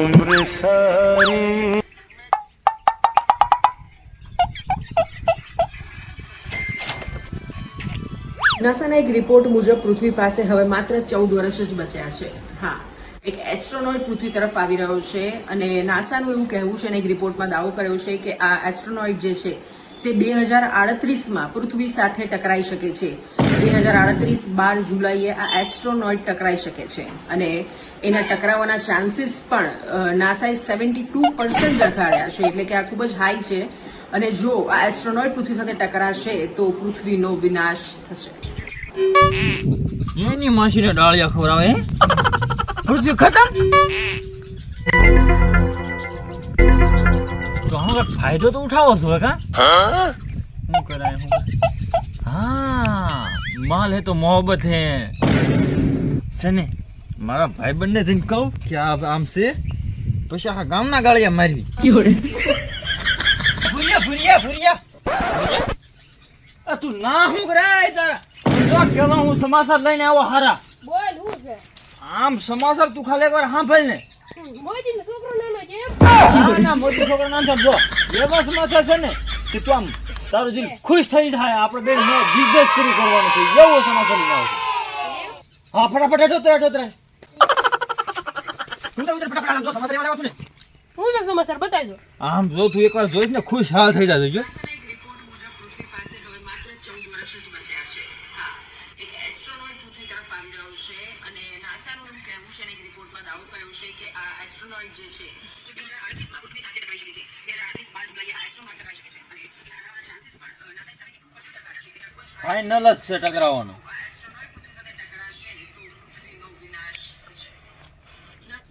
અમૃતસરી. નાસાના એક રિપોર્ટ મુજબ પૃથ્વી પાસે હવે માત્ર ચૌદ વર્ષ જ બચ્યા છે. હા, એક એસ્ટ્રોનોઇડ પૃથ્વી તરફ આવી રહ્યો છે અને નાસાનું એવું કહેવું છે અને એક રિપોર્ટમાં દાવો કર્યો છે કે આ એસ્ટ્રોનોઇડ જે છે તે બે હજાર આડત્રીસમાં પૃથ્વી સાથે ટકરાઈ શકે છે. બે હજાર આડત્રીસ બાર જુલાઈએ આ એસ્ટ્રોનોઇડ ટકરાઈ શકે છે અને એના ટકરાવાના ચાન્સીસ પણ નાસાએ સેવન્ટી ટુ પર્સન્ટ દર્શાવ્યા છે એટલે કે આ ખૂબ જ હાઈ છે. અને જો આ એસ્ટ્રોનોઇડ પૃથ્વી સાથે ટકરાશે તો પૃથ્વીનો વિનાશ થશે. એની માસીને ડાળિયા ખવડાવે પૃથ્વી ખતમ? તો હવે ફાયદો તો ઉઠાવો છો કા શું કરાય કરાય? હા માલ હે તો મોહબ્બત હે છે ને મારા ભાઈ ને જઈને કહું કે આ આમ છે પછી આખા ગામના ગાળિયા મારવી ભૂરિયા ભૂરિયા ભૂરિયા તું ના શું કરાય તારા જો કેવા હું સમાચાર લઈને આવો હારા બોલ હું છે આમ સમાચાર તું ખાલી એકવાર સાંભળ ને મોદી કે તું આમ તારું ખુશ થઈ જાય આપણે બે બિઝનેસ શરૂ કરવાનો છે સમાચાર હા ફટાફટ હેઠો તો હેઠો જો સમાચાર આમ જો તું એકવાર જોઈશ ને ખુશ હાલ થઈ જાય જો. ફાઇનલ જ છે થશે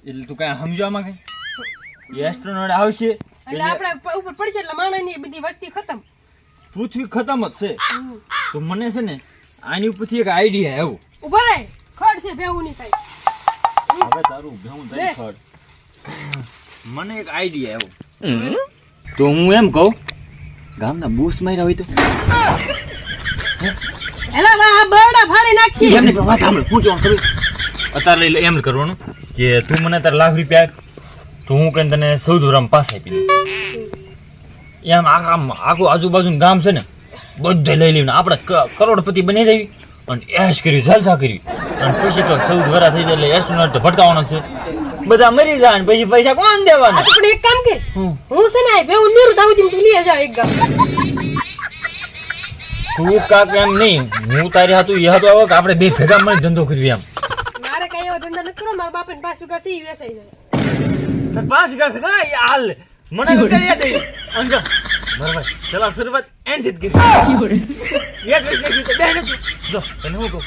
એટલે તું કઈ સમજવામાં કઈ? એસ્ટ્રોનોટ આવશે એટલે આપણે ઉપર પડશે એટલે માણસની બધી વસ્તી ખતમ. પૃથ્વી ખતમ જ છે. તો મને છે ને આની ઉપરથી એક આઈડિયા આવ્યો. ઊભા રહે. ખડ છે ભેવું નહીં થાય. હવે તારું ભેવું થાય ખડ. મને એક આઈડિયા આવ્યો. તો હું એમ કહું ગામના બૂસ માર્યા હોય તો એલા બા બરડા ફાડી નાખશે એમને પણ વાત હું કેવું ખબર અત્યારે એમ કરવાનું કે તું મને તારે લાખ રૂપિયા આપ, તો હું કઈ તને ચૌદ રામ પાસ આપી દઉં. એમ આમ આખું આજુબાજુનું ગામ છે ને બધે લઈ લઈને આપણે કરોડપતિ બની જવી અને એશ કરી જલસા કરી અને પછી તો સૌ વરા થઈ જાય એટલે એસ્ટ્રોનોટ તો ભટકાવાનો છે. બધા મરી જાય પછી પૈસા કોણ દેવાના? પણ એક કામ કર. હું હું છે ને નીરું તું લઈ જા એક ગામ. તું કાક એમ નહીં. હું તારી હાથું એ હાથું આવો કે આપણે બે ભેગા મળી ધંધો કરીએ એમ. મારે કઈ એવો ધંધો નથી કરો મારા બાપા ને પાછું કરશે ઈ વેચાઈ જાય. પાંચ ઘાસ ખાય હાલ. મને કરી દે. અંજો બરાબર ચલો શરૂઆત એનથી જ કરી. એક વીસ નાખી તો બે નથી જો તને હું કહું?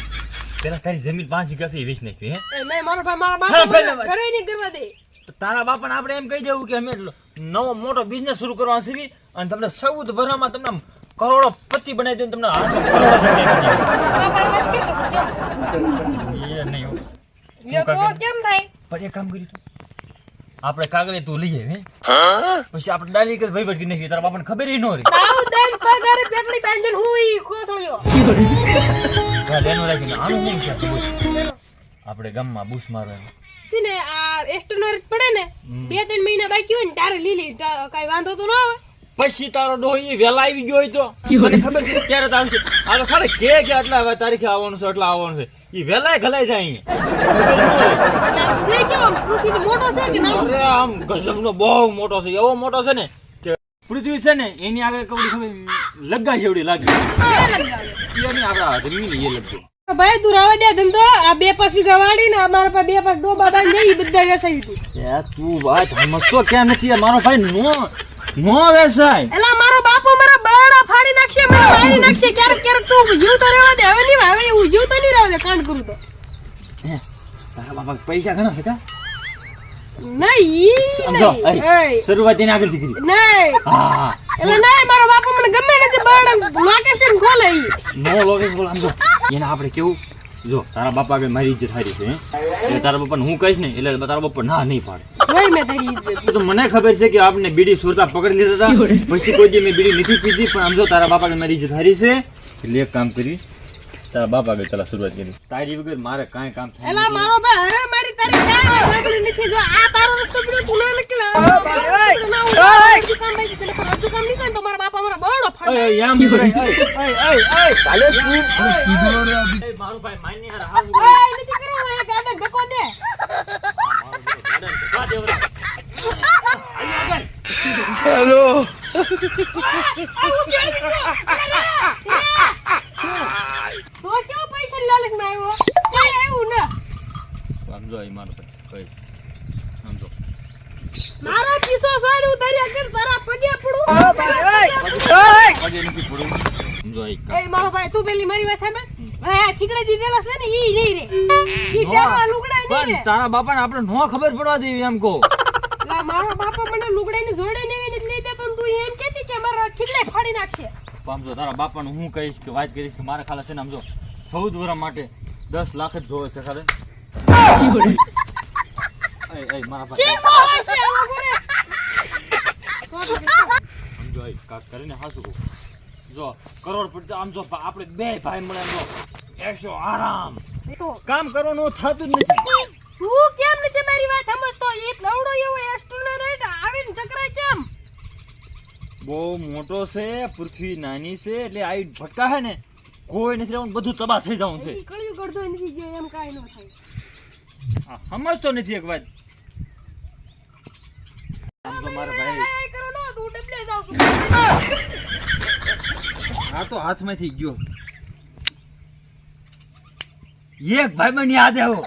પેલા તારી જમીન પાંચ વીઘા છે એ વીસ નાખી હે? મેં મારો ભાઈ મારા બાપા. ઘરે નહીં કરવા દે. તારા બાપાને આપણે એમ કહી દેવું કે અમે નવો મોટો બિઝનેસ શરૂ કરવાનો છે અને તમને સૌદ વર્ષમાં તમને કરોડો પતિ બનાવી દે તમને હાથમાં કરોડો. એ નહીં તો કેમ થાય? પણ એક કામ કર્યું તું. આપણે કાગળે તું લઈ આવી પછી આપણે ડાલી કે ભાઈ ભટકી નહીં તારા બાપાને ખબર ન રહી તાવ પગારે રાખીને નહીં છે? આપણે ગામમાં બૂસ મારે. છે ને આ એસ્ટોનર પડે ને બે ત્રણ મહિના બાકી હોય ને તારે લીલી કઈ વાંધો તો ન આવે. પછી તારો ડોહી વેલા આવી ગયો હોય તો? મને ખબર છે? ક્યારે તારું છે આ ખાલી કે કે આટલા હવે તારીખે આવવાનું છે એટલા આવવાનું છે. ઈ વેલાય ઘલાય જાય અરે આમ ગજબ નો પૃથ્વી છે કે નાનો? અરે આમ ગજબનો બહુ મોટો છે. એવો મોટો છે ને કે પૃથ્વી છે ને એની આગળ કવડી ખબર લગ્ગા જેવડી લાગી. એની આપણા જમીન એ લગ્ગો. ભાઈ તું રાવા દે ધંધો આ બે પાસ વીઘા વાળી ને અમારા પાસે બે પાસ ડોબા બાંધી ઈ બધા વેસાઈ તું તું વાત સમજતો કેમ નથી? મારો ભાઈ નો નો વેસાય. એલા મારો બાપો મારા બરડા ફાડી નાખશે મને મારી નાખશે. ક્યારેક ક્યારેક તું જીવતો રહેવા દે. હવે નહીં હવે હું જીવતો નહીં રહેવા દે કાંડ કરું તો. હે, તારા બાપા પૈસા ઘણા છે કા? નહીં શરૂઆત એની આગળ કરી નહીં. એટલે નહીં મારો બાપો મને ગમે નથી બરડા લોકેશન ખોલે ઈ. નો લોકેશ બોલ આમ જો. એને આપણે કેવું જો તારા બાપા કે મારી ઇજ્જત હારી છે એટલે તારા બાપાને હું કહીશ ને એટલે તારા બાપા ના નહીં પાડે. જોઈ મેં તારી ઇજ્જત તો મને ખબર છે કે આપને બીડી સુરતા પકડી લીધા હતા. પછી કોઈ દી મેં બીડી નથી પીધી પણ આમ જો તારા બાપા કે મારી ઇજ્જત હારી છે. એટલે એક કામ કરી તારા બાપા કે પેલા શરૂઆત કરી. તારી વગર મારે કાંઈ કામ થાય એલા મારો ભાઈ મારી તારી કાંઈ નથી. જો આ તારો રસ્તો પડ્યો તું લાવ. ના, એ એ? કઈ સમજો અય મારો ભાઈ કઈ સમજો. મારો કિસ્સો સાડું દરિયા કર તારા પગે પડું. પગે નથી પડું. સમજો એક એ મારો ભાઈ તું પેલી મારી વાત સાંભળ હા થીકડે દીધેલા છે ને ઈ નહીં રે. ઈ પેલા લુગડા નહીં પણ રે. તારા બાપાને આપણે નો ખબર પડવા દેવી એમ કહો. લા, મારા બાપા મને લુગડાની જોડે ને એવી નથી લઈ દેતો તું એમ કહેતી કે મારા ઠીકડે ફાડી નાખશે. સમજો તારા બાપાને હું કહીશ કે વાત કરીશ કે મારા ખાલા છે ને સમજો ચૌદ વર્ષ માટે દસ લાખ જ જોવે છે ખાલે. મારા ભાઈ શી મોહ છે આ લોકોને? સમજો અય, કાક કરીને હાસુ જો કરોડપતિ આમ જો આપણે બે ભાઈ મળે જો એશો આરામ. કામ કરવાનું થતું જ નથી. તું કેમ નથી મારી વાત સમજતો? એક નવડો એવો એસ્ટ્રોનોટ આવીને ટકરાય કેમ? બહુ મોટો છે પૃથ્વી નાની છે એટલે આવી ભટકા હે ને કોઈ નથી રહેવાનું બધું તબાહ થઈ જવાનું છે. કળિયું કળિયુગ નથી ગયો એમ કાંઈ ન થાય. સમજતો નથી એક વાત સમજો મારા ભાઈ એ કરો નો તું ડબલે જાવ છું આ તો હાથમાંથી ગયો. એક ભાઈ બની યાદ આવ્યો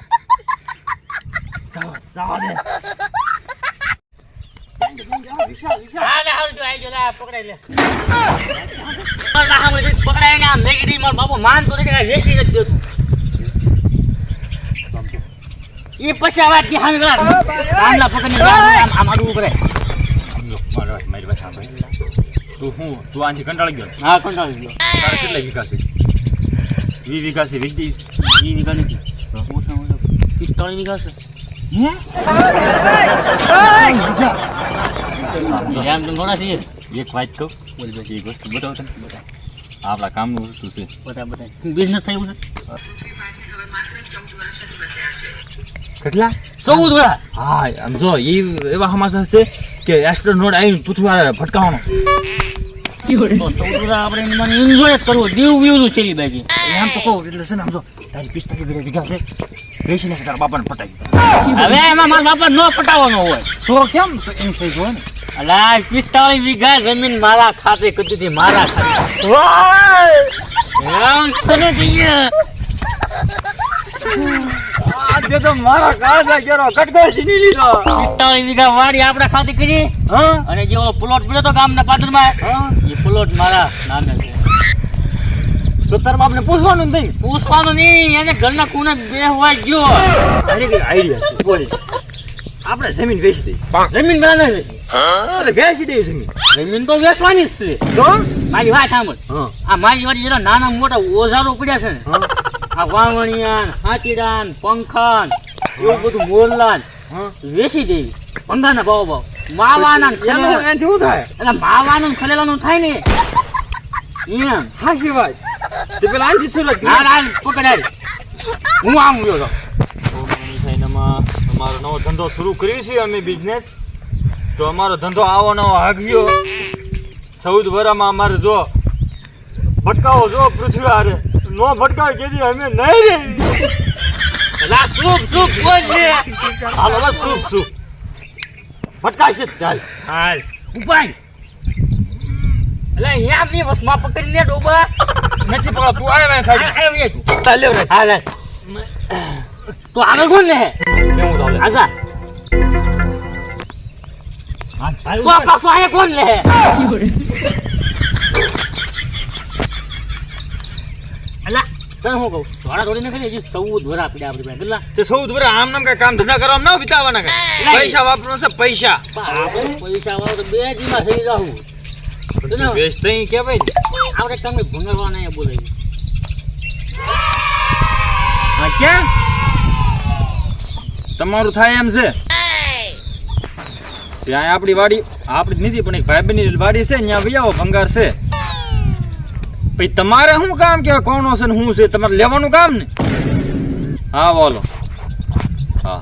પકડાઈ ને આમ નેગેટિવ મારો બાપુ માન તો નથી વેસી નથી દેતું. ઈ પછી આ વાત ધ્યાન કર. આમલા પકડી આમ આમ આગળ ઉભરે સમજો મારા મારી વાત સાંભળ તું હું? તું આથી કંટાળી ગયો? હા કંટાળી ગયો. તારે કેટલા વિકાસ છે? વી વીઘા છે વીસ દઈશ ઈ વિગા નથી. ઓછા ઓછા પિસ્તાળીસ વિગા છે એમ તો ઘણા છીએ. એક વાત કહું? બોલ ભાઈ એક વસ્તુ બતાવો તને. બતાવ આપણા કામનું વસ્તુ છે. બધા બધા બિઝનેસ થયું છે. કેટલા? ચૌદ વર્ષ હા આમ જો એ એવા સમાસ હશે કે એસ્ટ્રોનોટ આવીને પૃથ્વી વાળા ભટકાવાનો. તો ચૌદ વર્ષ આપણે મને એન્જોય કરવો દીવ બીવું છેલ્લી બાકી એમ તો કહું એટલે છે ને આમ જો તારી પિસ્તાલીસ વીઘા વીઘા છે બેસી નાખે તારા બાપાને પટાવી હવે એમાં મારા બાપા ન પટાવવાનો હોય. તો કેમ? એમ સહી જોવે ને. અલા વીઘા જમીન મારા ખાતે કદી મારા ખાતે. આજે તો મારા કાળજા કેરો કટકો સીની લીધો. પિસ્તાળીસ વીઘા વાડી આપણા ખાતે કરી હા? અને જે પ્લોટ પડ્યો તો ગામના પાદરમાં એ પ્લોટ મારા નામે છે. તો તારા બાપને પૂછવાનું નહીં. પૂછવાનું નહીં એને ઘરના ખૂણે બેહવા ગયો. અરે કઈ આઈડિયા છે બોલી. આપણે જમીન વેચી દઈ જમીન અરે વેચી દઈ જમીન. જમીન તો વેચવાની જ છે. તો? મારી વાત સાંભળ. આ મારી વાડી જેટલા નાના મોટા ઓઝારો પડ્યા છે ને આ વાવણિયાન હાચીડાન પંખાન એવું બધું મોરલાન હા? વેચી દેવી. ભંગારના ભાવ ભાવ. માવાના એનાથી શું થાય? એટલે માવાનું ખલેલાનું થાય ને. એમ. હા શિવાય તે પેલા આંજી છું લગ ના ના પકડાય હું આમ ગયો તો. અમારો નવો ધંધો શરૂ કર્યો છે અમે બિઝનેસ તો અમારો ધંધો આવો નવો હાગ્યો ચૌદ વરામાં અમારે જો ભટકાવો જો પૃથ્વી હારે. નો ભટકાવે કેદી અમે નહીં રે લા સુપ સુપ બોલ છે હાલો બસ સુખ સુખ ભટકાશે ચાલ. હાલ. ઉપાય. એટલે અહીંયા આપની વસમાં પકડીને ડોબા. નથી પકડા તું આવે આ- આવી તું ચાલ રે હાલ હાલ તો આગળ કોણ લે? કેવું ચાલે આજા. તો પાછો અહીંયા કોણ લે અલા તને હું કહું? થોડા થોડી નથી હજી ચૌદ વરા પીડા આપણી પાસે. કેટલા? તે ચૌદ વરા આમ નામ કઈ કામ ધંધા કરવા ના વિતાવાના કઈ. પૈસા વાપરવાનો છે પૈસા. આપણે પૈસા વાળો તો બે દીમાં થઈ જાવું વેસ્ટ તઈ કહેવાય આપણે તમે ભંગરવા નહીં બોલાવી હા ક્યાં? તમારું થાય એમ છે? ત્યાં આપણી વાડી આપણી નથી પણ એક ભાઈ બની વાડી છે ત્યાં વૈયાવો ભંગાર છે. પછી તમારે શું કામ કે કોનો છે ને શું છે? તમારે લેવાનું કામ ને? હા બોલો. હા.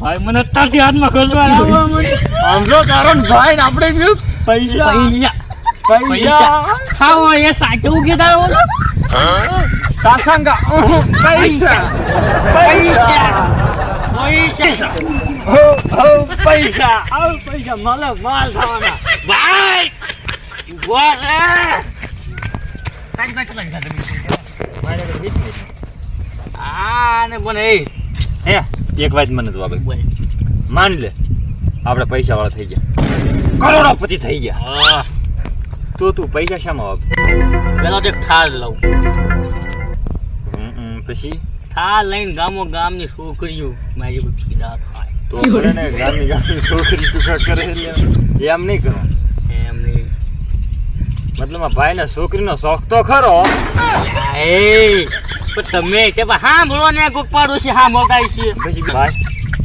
ભાઈ મને અત્યારથી હાથમાં ખોલવા લાવો મને. આમ જો તારો ભાઈ આપણે બી પૈસા. પૈસા. ખાવો એ સાચું કીધા બોલો. સાસંગા પૈસા. પૈસા. પૈસા. હો હો પૈસા. આવ પૈસા માલે માલ થવાના ભાઈ ઊભો આ ને બોને એ હે એક વાત મને તો બોલ. માની લે આપણે પૈસા વાળા થઈ ગયા. કરોડોપતિ થઈ ગયા. હા, તો તું પૈસા શામાં વાપ પેલા તો થાર લઉં. પછી? થાર લઈને ગામો ગામની છોકરીઓ મારી થાય. તો ગામની ગામની છોકરી કરે એમ નહીં કરો. એમની મતલબ આ ભાઈને છોકરીનો શોખ તો ખરો. એ પણ તમે તે સાંભળો ને ગોપાળો છે મોકાય છે. પછી ભાઈ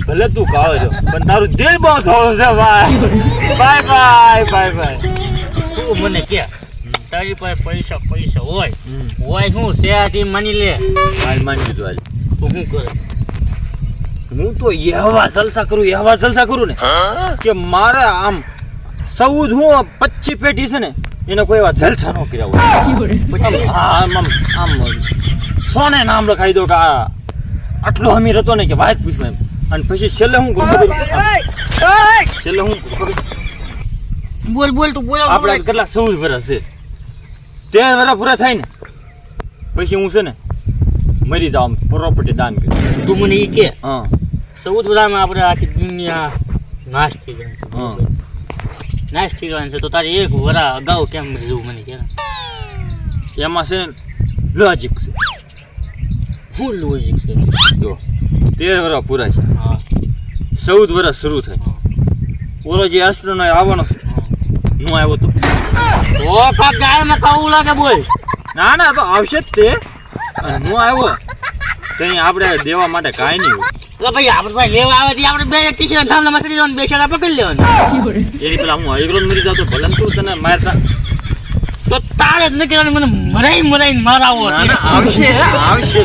ભલે તું કહો છો પણ તારું દિલ બહુ થોડું છે ભાઈ. બાય બાય બાય બાય તું મને કે તારી પાસે પૈસા પૈસા હોય હોય શું શેરથી માની લે. હાલ માની લીધું હાલ. તો શું કરે? હું તો એવા જલસા કરું એવા જલસા કરું ને કે મારે આમ સૌ હું પચી પેટી છે ને એને કોઈ એવા જલસા નો કર્યા હોય. આમ આમ આમ સોને નામ લખાઈ દો કે આ આટલો અમીર હતો ને કે વાત પૂછો એમ. અને પછી છેલ્લે હું? છેલ્લે હું કરું બોલ બોલ તું બોલ આપણે કેટલા ચૌદ વર્ષ છે. તેર વર્ષ પૂરા થાય ને પછી હું છે ને મરી જાઉં પ્રોપર્ટી દાન કરી. તું મને એ કે હા. ચૌદ બધામાં આપણે આખી દુનિયા નાશ થઈ જાય હા. નાશ થઈ ગયો છે. તો તારે એક વરા અગાઉ કેમ મરી મને કે એમાં છે લોજિક છે. શું લોજિક છે. જો તેર વરા પૂરા છે. હા. ચૌદ વરસ શરૂ થાય. ઓલો જે એસ્ટ્રોનો આવવાનો છે નો આવ્યો તો. તો કાક ગાયમાં કાવું લાગે બોલ. ના ના તો આવશે જ તે. નો આવ્યો તો આપણે દેવા માટે કાંઈ નહીં ભાઈ આપણે લેવા આવે છે આપણે બે એક ટીશર્ટ થાંભલા માં ચડી જવાનું બે શેડા પકડી લેવાનું. એની પેલા હું એકલો મરી જાવ તો ભલે તું તને મારતા. તો તારે જ નથી મને મરાઈ મરાઈ મારાવો. આવશે આવશે.